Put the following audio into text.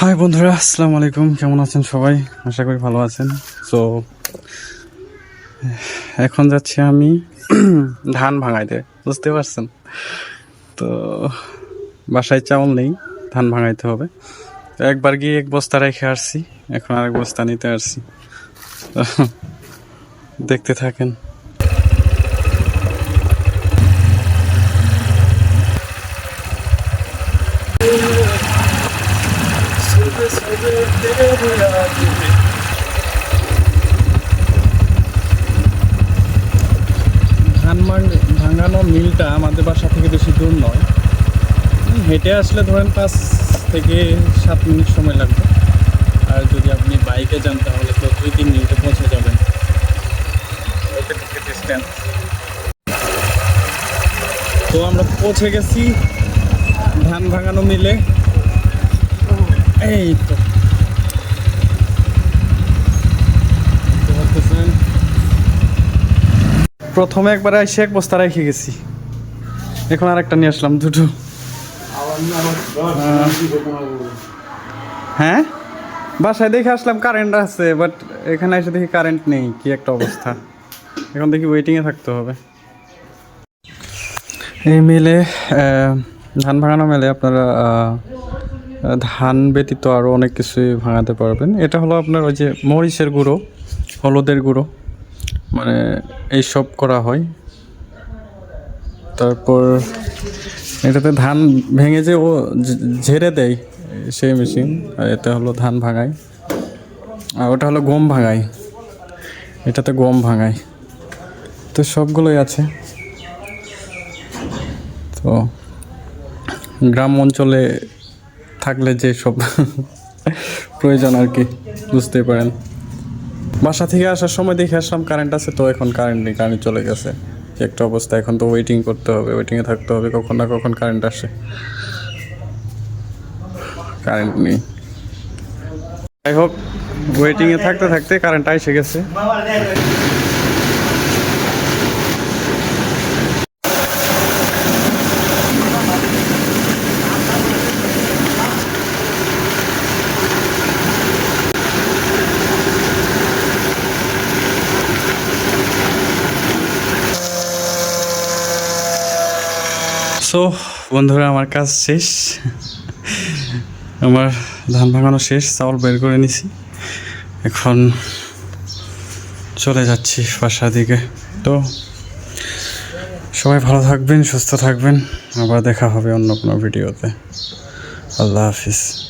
High বন্ধুরা, আসসালামু আলাইকুম। কেমন আছেন সবাই? আশা করি ভালো আছেন। তো এখন যাচ্ছি আমি ধান ভাঙাইতে, বুঝতে পারছেন? তো, বাসায় চাউল নেই, ধান ভাঙাইতে হবে। তো একবার গিয়ে এক বস্তা রেখে আসছি, এখন আরেক বস্তা নিতে আসছি। দেখতে থাকেন। ধান ভাঙ- ভাঙানো মিলটা আমাদের বাসা থেকে বেশি দূর নয়। হেঁটে আসলে ধরেন পাঁচ থেকে সাত মিনিট সময় লাগবে। আর যদি আপনি বাইকে যান তাহলে তো দুই তিন মিনিটে পৌঁছে যাবেন। তো আমরা পৌঁছে গেছি ধান ভাঙানো মিলে। এই তো দেখতে পারতেছেন। প্রথমে একবার এসে এক বস্তা রেখে গেছি। এখন আর একটা নিয়ে আসলাম, দুটো। হ্যাঁ? বাসায় দেখে আসলাম কারেন্ট আছে বাট এখানে এসে দেখি কারেন্ট নেই, কি একটা অবস্থা। এখন দেখি ওয়েটিংয়ে থাকতে হবে। এই মেলে ধান ভাঙানো মেলে আপনারা ধান ব্যতীত আরও অনেক কিছুই ভাঙাতে পারবেন। এটা হলো আপনার ওই যে মরিচের গুঁড়ো, হলুদের গুঁড়ো। মানে এইসব করা হয়। তারপর এটাতে ধান ভেঙে যে ও ঝেড়ে দেয় সেই মেশিন, আর এটা হলো ধান ভাঙায়। আর ওটা হলো গম ভাঙায়। এটাতে গম ভাঙায়। তো সবগুলোই আছে। তো গ্রাম অঞ্চলে থাকলে যে সব প্রয়োজন আর কি বুঝতে পারেন। বাসা থেকে আসার সময় দেখে আসলাম কারেন্ট আছে, তো এখন কারেন্ট নেই কারেন্ট চলে গেছে। একটা অবস্থা, এখন তো ওয়েটিং করতে হবে ওয়েটিংয়ে থাকতে হবে, কখন না কখন কারেন্ট আসে। কারেন্ট নেই। যাই হোক ওয়েটিংয়ে থাকতে থাকতে কারেন্ট এসে গেছে। সো, বন্ধুরা, আমার কাজ শেষ। আমার ধান ভাঙানো শেষ, চাউল বের করে নিছি। এখন চলে যাচ্ছি বাসার দিকে। তো, সবাই ভালো থাকবেন, সুস্থ থাকবেন। আবার দেখা হবে অন্য কোনো ভিডিওতে। আল্লাহ হাফিজ।